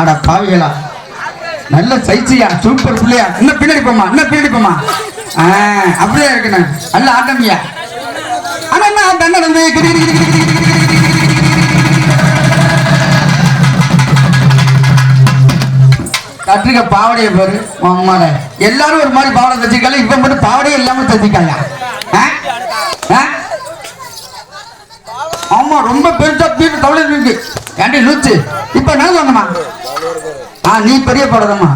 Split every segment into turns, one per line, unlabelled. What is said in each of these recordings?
அட பாவிகளா. நல்ல சைச்சியா சூப்பர் பிள்ளையா. இன்னும் பின்னாடி போமா இன்னும் பின்னாடி போமா ஆஹ் அப்படியே இருக்கணும். நல்ல ஆட்டமியா. ஆனா என்ன ஆட்டம் நடந்து கட்டுக்க பாவடைய பாரு அம்மாட. எல்லாரும் ஒரு மாதிரி பாவடை தச்சிக்கல இப்ப மட்டும் பாவடையே இல்லாம தச்சிக்காயா ஆமா ரொம்ப பெருசா தீட்டு தவளை இருக்கு. ஏன்டி லூச்சு இப்ப என்ன சொன்னமா ஆ நீ பெரிய படதம்மா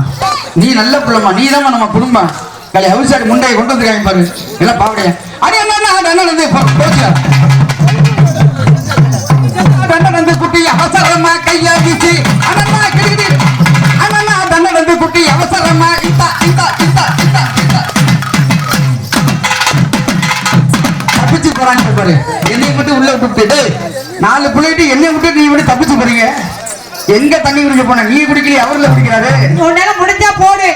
நீ நல்ல பிள்ளைமா நீ தான் நம்ம குடும்பம் கலை அவிசாரி முண்டையை கொண்டு வந்துருக்காங்க பாரு எல்லாம் பாவடைய அடி என்ன என்ன என்ன போச்சு போறாங்க பாரு. என்னைய மட்டும் உள்ள விட்டு டேய் நாலு பிள்ளைட்டு என்னைய விட்டு நீ விட்டு தப்பிச்சு போறீங்க? எங்க தண்ணி குடிக்க போன? நீ குடிக்கலையே? அவர்ல குடிக்கிறாரு.
உன்னால முடிஞ்சா போடு.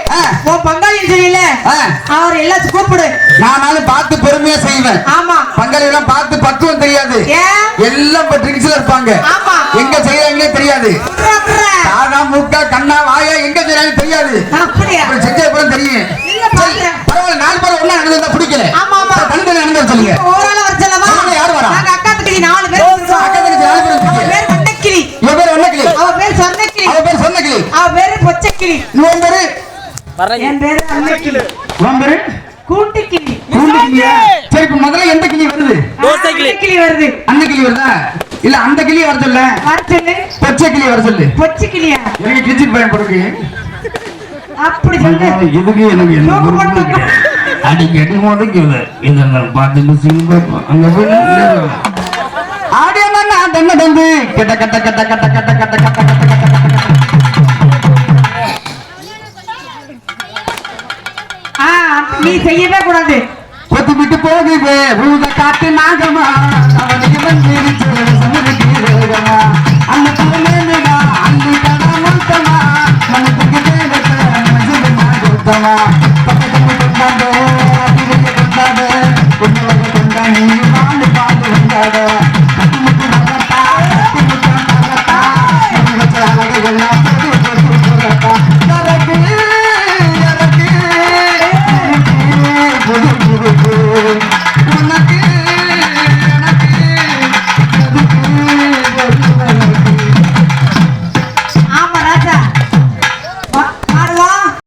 உன் பங்காளி தெரியல
ஆ.
அவர் எல்லாத்தையும் கூப்பிடு.
நானாலும் பார்த்து பெருமையா செய்வேன்.
ஆமா.
பங்காளி எல்லாம் பார்த்து பக்குவம் தெரியாது. எல்லாம் ட்ரிங்க்ஸ்ல இருப்பாங்க.
ஆமா. எங்க
செய்யறாங்களே தெரியாது. காதா மூக்கா கண்ணா வாயா எங்க செய்யறாங்க தெரியாது.
அப்புறம்
செஞ்ச அப்புறம் தெரியும். பரவாயில்ல நாலு பேர் ஒண்ணா நடந்தா பிடிக்கல. தனித்தனி நடந்தா சொல்லுங்க.
கூட்டுக்கிளி
அடிக்கடி முடக்குது இதை நான் அங்க போய் ஆடியோ நான் தன்னை கட்ட கட்ட கட்ட கட்ட கட்ட கட்ட
நீ செய்யவே கூடாது.
கொத்து விட்டு போகுது பூத காத்து நாகமா. அவனுக்கு வந்திருச்சு சமுதிக்கு வேகமா. அந்த புகழேடா அன்பு கடா மொத்தமா. மனதுக்கு தேவத்தை மனசுக்கு நான் கொடுத்தமா.